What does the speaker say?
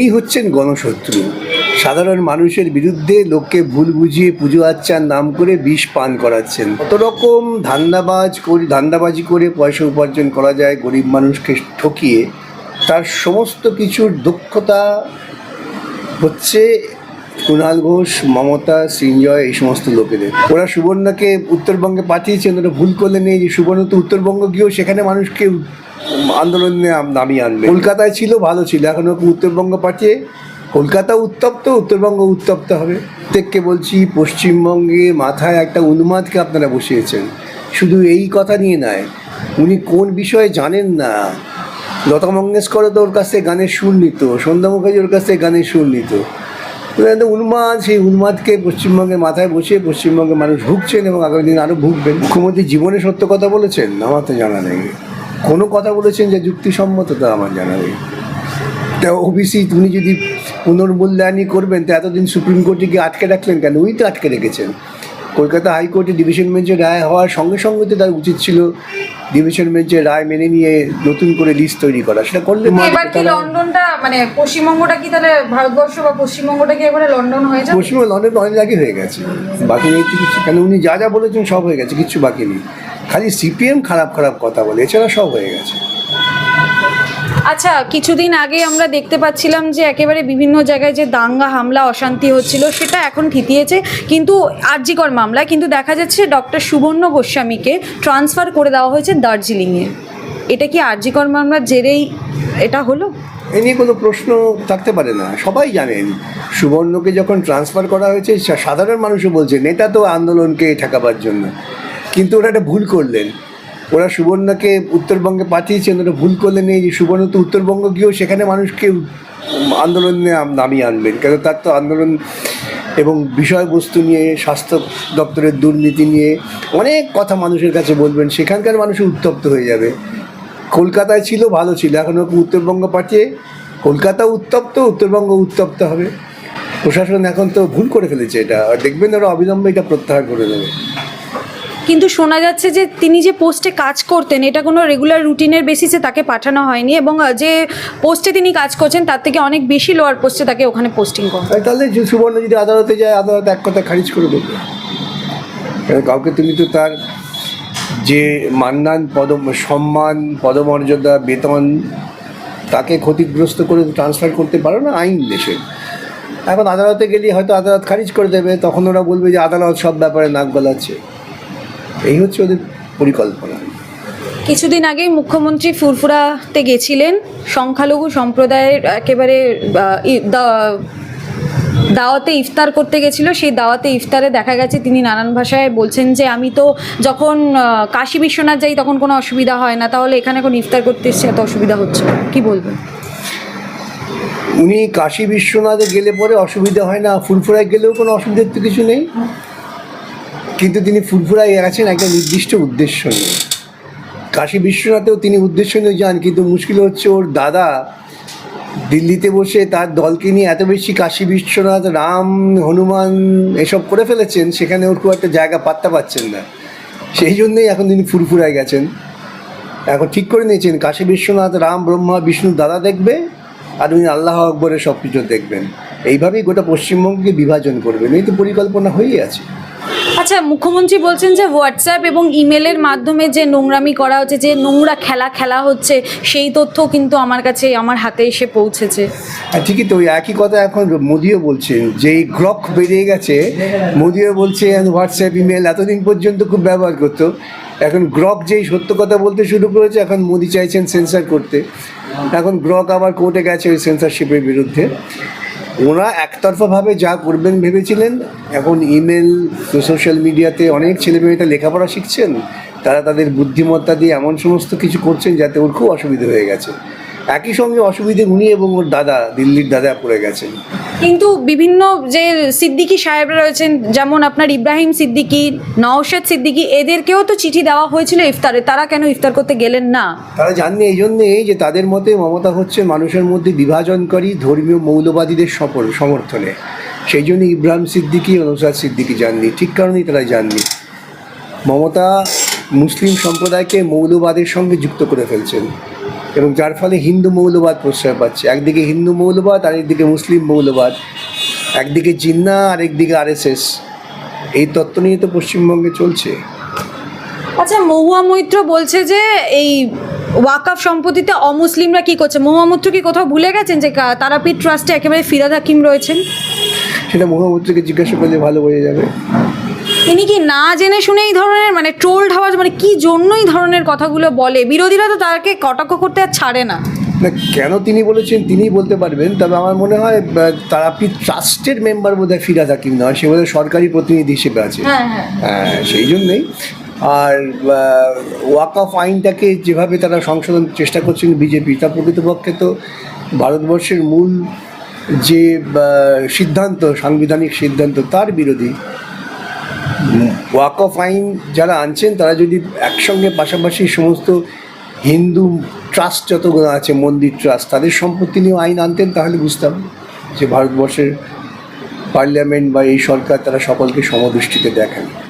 এই হচ্ছেন গণশত্রু। সাধারণ মানুষের বিরুদ্ধে লোককে ভুল বুঝিয়ে পুজো আচ্চার নাম করে বিষ পান করাচ্ছেন। কত রকম ধান্দাবাজ করে ধান্দাবাজি করে পয়সা উপার্জন করা যায় গরিব মানুষকে ঠকিয়ে, তার সমস্ত কিছুর দক্ষতা হচ্ছে কুণাল ঘোষ, মমতা সৃঞ্জয় এই সমস্ত লোকেদের। ওরা সুবর্ণাকে উত্তরবঙ্গে পাঠিয়েছেন, ওরা ভুল করলেন এই যে সুবর্ণ তো উত্তরবঙ্গ গিয়েও সেখানে মানুষকে আন্দোলনে নামিয়ে আনবে। কলকাতায় ছিল, ভালো ছিল। এখন ওকে উত্তরবঙ্গ পাঠিয়ে, কলকাতা উত্তপ্ত, উত্তরবঙ্গ উত্তপ্ত হবে। প্রত্যেককে বলছি, পশ্চিমবঙ্গে মাথায় একটা উন্মাদকে আপনারা বসিয়েছেন। শুধু এই কথা নিয়ে নয়, উনি কোন বিষয়ে জানেন না? লতা মঙ্গেশকরও তো ওর কাছ থেকে গানের সুর নিত, সন্ধ্যা মুখার্জি ওর কাছ থেকে গানের সুর নিত। উন্মাদ, সেই উন্মাদকে পশ্চিমবঙ্গের মাথায় বসিয়ে পশ্চিমবঙ্গের মানুষ ভুগছেন এবং আগামী দিন আরও ভুগবেন। মুখ্যমন্ত্রী জীবনে সত্য কথা বলেছেন? আমার তো জানা নেই। কোনো কথা বলেছেন যে যুক্তিসম্মত তা আমার জানা নেই। তা ওবিসি উনি যদি পুনর্মূল্যায়নই করবেন, তা এতদিন সুপ্রিম কোর্টে গিয়ে আটকে রাখলেন কেন? উনি তো আটকে রেখেছেন। কলকাতা হাইকোর্টে ডিভিশন বেঞ্চের রায় হওয়ার সঙ্গে সঙ্গে তো তার উচিত ছিল ডিভিশন বেঞ্চের রায় মেনে নিয়ে নতুন করে লিস্ট তৈরি করা। সেটা করলে এবার কি লন্ডনটা মানে পশ্চিমবঙ্গটা কি তাহলে ভারতবর্ষ বা পশ্চিমবঙ্গটা কি এবারে লন্ডন হয়ে যাবে? পশ্চিমবঙ্গ লন্ডন অনেক আগে হয়ে গেছে। বাকি নেই কিছু। কেন উনি যা যা বলেছেন সব হয়ে গেছে কিচ্ছু বাকি নেই। খালি সিপিএম খারাপ খারাপ কথা বলে এছাড়া সব হয়ে গেছে। আচ্ছা কিছুদিন আগে আমরা দেখতে পাচ্ছিলাম যে একেবারে বিভিন্ন জায়গায় যে দাঙ্গা হামলা, অশান্তি হচ্ছিল, সেটা এখন থিতিয়েছে কিন্তু আরজিকর মামলায় কিন্তু দেখা যাচ্ছে ডক্টর সুবর্ণ গোস্বামীকে ট্রান্সফার করে দেওয়া হয়েছে দার্জিলিংয়ে। এটা কি আরজিকর মামলার জেরেই এটা হলো? এ নিয়ে কোনো প্রশ্ন থাকতে পারে না। সবাই জানেন সুবর্ণকে যখন ট্রান্সফার করা হয়েছে সাধারণ মানুষও বলছে নেতা তো আন্দোলনকে ঠেকাবার জন্য। কিন্তু ওরা একটা ভুল করলেন। ওরা সুবর্ণাকে উত্তরবঙ্গে পাঠিয়েছেন ওরা ভুল করলেন এই যে সুবর্ণ তো উত্তরবঙ্গ গিয়েও সেখানে মানুষকে আন্দোলনে নামিয়ে আনবেন। কেন তার তো আন্দোলন এবং বিষয়বস্তু নিয়ে, স্বাস্থ্য দপ্তরের দুর্নীতি নিয়ে অনেক কথা মানুষের কাছে বলবেন, সেখানকার মানুষ উত্তপ্ত হয়ে যাবে। কলকাতায় ছিল, ভালো ছিল, এখন ওকে উত্তরবঙ্গ পাঠিয়ে কলকাতা উত্তপ্ত, উত্তরবঙ্গ উত্তপ্ত হবে। প্রশাসন এখন তো ভুল করে ফেলেছে এটা। দেখবেন ওরা অবিলম্বে এটা প্রত্যাহার করে দেবে। কিন্তু শোনা যাচ্ছে যে তিনি যে পোস্টে কাজ করতেন, এটা কোনো রেগুলার রুটিনের বেসিসে তাকে পাঠানো হয়নি এবং যে পোস্টে তিনি কাজ করছেন, তার থেকে অনেক বেশি লোয়ার পোস্টে তাকে ওখানে পোস্টিং করা হয়। তাহলে সুবর্ণ যদি আদালতে যায়, আদালত এক কথা খারিজ করে দেবে। কাউকে তুমি তো তার যে মান্নান পদ, সম্মান, পদমর্যাদা, বেতন, তাকে ক্ষতিগ্রস্ত করে ট্রান্সফার করতে পারো না আইন দেশে। এখন আদালতে গেলে হয়তো আদালত খারিজ করে দেবে, তখন ওরা বলবে যে আদালত সব ব্যাপারে নাক গলাচ্ছে। এই হচ্ছে ওদের পরিকল্পনা। কিছুদিন আগেই মুখ্যমন্ত্রী ফুরফুরাতে গেছিলেন। সংখ্যালঘু সম্প্রদায়ের একেবারে দাওয়াতে ইফতার করতে গেছিল। সেই দাওয়াতে ইফতারে দেখা গেছে তিনি নানান ভাষায় বলছেন যে আমি তো যখন কাশী বিশ্বনাথ যাই তখন কোনো অসুবিধা হয় না। তাহলে এখানে এখন ইফতার করতে এসছে এত অসুবিধা হচ্ছে। কি বলবেন? উনি কাশী বিশ্বনাথে গেলে পরে অসুবিধা হয় না ফুরফুরায় গেলেও কোনো অসুবিধার তো কিছু নেই। কিন্তু তিনি ফুরফুরায় গেছেন একটা নির্দিষ্ট উদ্দেশ্য নিয়ে। কাশী বিশ্বনাথেও তিনি উদ্দেশ্য নিয়ে যান, কিন্তু মুশকিল হচ্ছে ওর দাদা দিল্লিতে বসে তার দলকে নিয়ে এত বেশি কাশী বিশ্বনাথ, রাম, হনুমান এসব করে ফেলেছেন, সেখানে ওর খুব একটা জায়গা পাত্তা পাচ্ছেন না। সেই জন্যই এখন তিনি ফুরফুরায় গেছেন। এখন ঠিক করে নিয়েছেন, কাশী বিশ্বনাথ, রাম, ব্রহ্মা বিষ্ণু দাদা দেখবে, আর উনি আল্লাহ আকবরের সব কিছু দেখবেন। এইভাবেই গোটা পশ্চিমবঙ্গকে বিভাজন করবেন। এই তো পরিকল্পনা হয়েই আছে। আচ্ছা মুখ্যমন্ত্রী বলছেন যে হোয়াটসঅ্যাপ এবং ইমেলের মাধ্যমে যে নোংরামি করা হচ্ছে, যে নোংরা খেলা খেলা হচ্ছে, সেই তথ্য কিন্তু আমার কাছে, আমার হাতে এসে পৌঁছেছে। ঠিকই তো একই কথা এখন মোদিও বলছেন যে এই গ্রক বেরিয়ে গেছে, মোদিও বলছে হোয়াটসঅ্যাপ ইমেল এতদিন পর্যন্ত খুব ব্যবহার করতো। এখন গ্রক যেই সত্য কথা বলতে শুরু করেছে, এখন মোদি চাইছেন সেন্সার করতে। এখন গ্রক আবার কোর্টে গেছে ওই সেন্সারশিপের বিরুদ্ধে। ওরা একতরফাভাবে যা করবেন ভেবেছিলেন, এখন ইমেল সোশ্যাল মিডিয়াতে অনেক ছেলেমেয়েটা লেখাপড়া শিখছেন, তারা তাদের বুদ্ধিমত্তা দিয়ে এমন সমস্ত কিছু করছেন যাতে ওর খুব অসুবিধা হয়ে গেছে। একই সঙ্গে অসুবিধে উনি এবং ওর দাদা দিল্লির দাদা পড়ে গেছেন। কিন্তু বিভিন্ন যে সিদ্দিকি সাহেবরা রয়েছেন যেমন আপনার ইব্রাহিম সিদ্দিকি নওশাদ সিদ্দিকি এদেরকেও তো চিঠি দেওয়া হয়েছিল ইফতারে। তারা কেন ইফতার করতে গেলেন না? তারা জাননি এই জন্যেই যে তাদের মতে মমতা হচ্ছে মানুষের মধ্যে বিভাজনকারী ধর্মীয় মৌলবাদীদের সফল সমর্থনে। সেই জন্য ইব্রাহিম সিদ্দিকি ও নৌসাদ সিদ্দিকি যাননি ঠিক কারণেই তারা যাননি মমতা মুসলিম সম্প্রদায়কে মৌলবাদের সঙ্গে যুক্ত করে ফেলছেন। এবং যার ফলে হিন্দু মৌলবাদ প্রশ্রয় পাচ্ছে। একদিকে হিন্দু মৌলবাদ আর একদিকে মুসলিম মৌলবাদ। একদিকে জিন্না আর একদিকে আরএসএস। এই তত্ত্ব নিয়ে তো পশ্চিমবঙ্গে চলছে। আচ্ছা মহুয়া মৈত্র বলছে যে এই ওয়াকাফ সম্পত্তিতে অমুসলিমরা কি করছে? মহুয়া মৈত্র কি কোথাও ভুলে গেছেন যে তারাপীঠ ট্রাস্টে একেবারে ফিরাদ হাকিম রয়েছেন? সেটা মহামন্ত্রীকে জিজ্ঞাসা করলে ভালো বোঝা যাবে। ইনি কি না জেনে শুনে এই ধরনের মানে ট্রোলড হওয়ার মানে কি জন্য এই ধরনের কথাগুলো বলে? বিরোধীরা তো তাকে কটাক্ষ করতে আর ছাড়ে না। না কেন তিনি বলেছেন তিনিই বলতে পারবেন তবে আমার মনে হয় তারাপীঠ ট্রাস্টের মেম্বার বোধহয় ফিরাজ হাকিম নয় সে বোধহয় সরকারি প্রতিনিধি হিসেবে আছে। হ্যাঁ হ্যাঁ হ্যাঁ। সেই জন্যেই। আর ওয়াক অফ আইনটাকে যেভাবে তারা সংশোধন চেষ্টা করছেন বিজেপি তা প্রকৃতপক্ষে তো ভারতবর্ষের মূল যে সিদ্ধান্ত সাংবিধানিক সিদ্ধান্ত তার বিরোধী। ওয়াকফ আইন যারা আনছেন, তারা যদি একসঙ্গে পাশাপাশি সমস্ত হিন্দু ট্রাস্ট যতগুলো আছে, মন্দির ট্রাস্ট, তাদের সম্পত্তি নিয়ে আইন আনতেন, তাহলে বুঝতাম যে ভারতবর্ষের পার্লামেন্ট বা এই সরকার তারা সকলকে সমদৃষ্টিতে দেখেন।